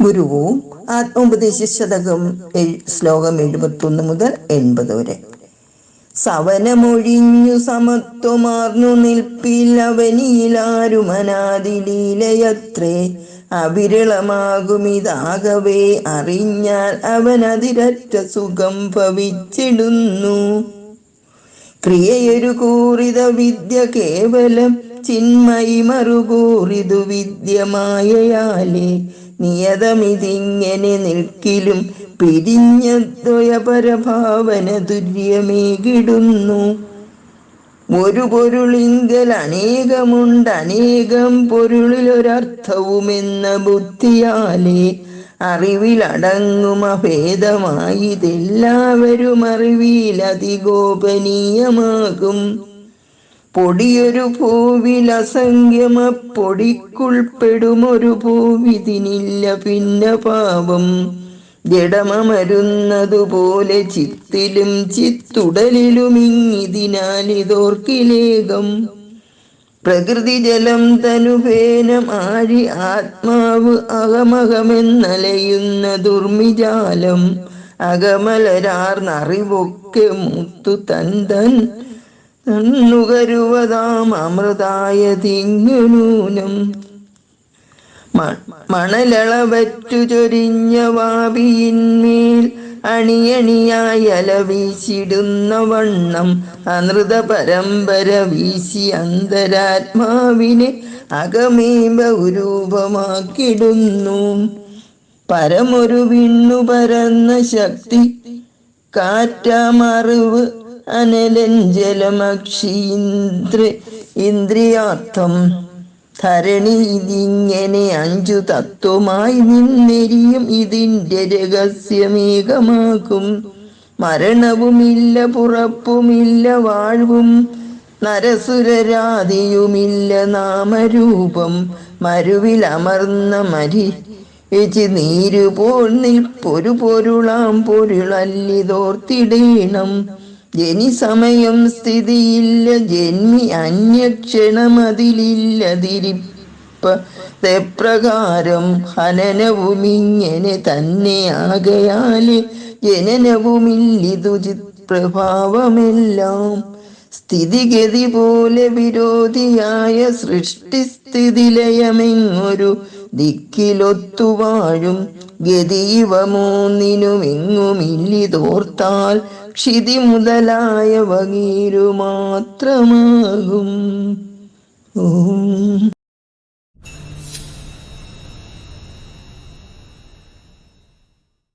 ഗുരുവും ആത്മോപദേശ ശതകം ശ്ലോകം എഴുപത്തൊന്ന് മുതൽ എൺപത് വരെ. സവനമൊഴിഞ്ഞു സമത്വമാർന്നു നിൽപ്പിൽ അവനിയിലാരും അനാദിലീലയത്രേ അവിരളമാകുമിതാകവേ അറിഞ്ഞാൽ അവനതിരറ്റ സുഖം ഭവിച്ചിടുന്നു. ക്രിയയൊരു കൂറിത വിദ്യ കേവലം ചിന്മയി മറുകൂറിതു വിദ്യമായയാലേ. നിയതമിതിങ്ങനെ നിൽക്കിലും പിരിഞ്ഞദ്വയ പരഭാവന തുര്യമേകിടുന്നു ഒരു പൊരുളിങ്കൽ അനേകമുണ്ട് അനേകം പൊരുളിലൊരർത്ഥവുമെന്ന ബുദ്ധിയാലേ അറിവിലടങ്ങും അഭേദമായിതെല്ലാവരും അറിവിൽ അതിഗോപനീയമാകും പൊടിയൊരു പൂവിൽ അസംഖ്യമ പൊടിക്കുൾപ്പെടുമൊരു പൂവിതിനില്ല പിന്നെ പാപം. ജഡമരുന്നതുപോലെ ചിത്തിലും ചിത്തുടലിലും ഇങ്ങിതിനാൽ ഇതോർക്കിലേകം പ്രകൃതി ജലം തനുഭേനം ആഴി ആത്മാവ് അകമകമെന്നലയുന്ന ദുർമിജാലം. അകമലരാർന്നറിവൊക്കെ മുത്തു തൻ തൻ നുകരുവതാം അമൃതായ തിങ്ങുനൂനം മണലളവറ്റു ചൊരിഞ്ഞ വാവിയിന്മേൽ അണിയണിയായി അല വീശിടുന്ന വണ്ണം അനൃത പരമ്പര വീശി അന്തരാത്മാവിനെ അകമേമ്പ ഉരൂപമാക്കിടുന്നു പരമൊരു വിണ്ണു പരന്ന ശക്തി കാറ്റാമറിവ് അനലഞ്ജലമക്ഷീന്ദ്ര ഇന്ദ്രിയാർത്ഥം ധരണി ഇതിങ്ങനെ അഞ്ചു തത്വമായി നിന്നെരിയും ഇതിന്റെ രഹസ്യമേകമാകും. മരണവുമില്ല പുറപ്പുമില്ല വാഴ്വും നരസുരരാതിയുമില്ല നാമരൂപം മരുവിലമർന്ന മരി. നീരുപോൾ നിൽപ്പൊരു പൊരുളാം പൊരുളല്ലിതോർത്തിടേണം. ജനി സമയം സ്ഥിതിയില്ല ജന്മി അന്യക്ഷണമതിലില്ലതിരിപ്പ പ്രകാരം ഹനനവുമിങ്ങനെ തന്നെയാകയാൽ ജനനവുമില്ലിതു പ്രഭാവമെല്ലാം സ്ഥിതിഗതി പോലെ വിരോധിയായ സൃഷ്ടിസ്ഥിതിലയമെങ്ങൊരു ദിക്കിലൊത്തുവാഴും ഗതീവ മൂന്നിനുമെങ്ങുമില്ലിതോർത്താൽ ക്ഷിതി മുതലായ വകീരു മാത്രമാകും. ഓം.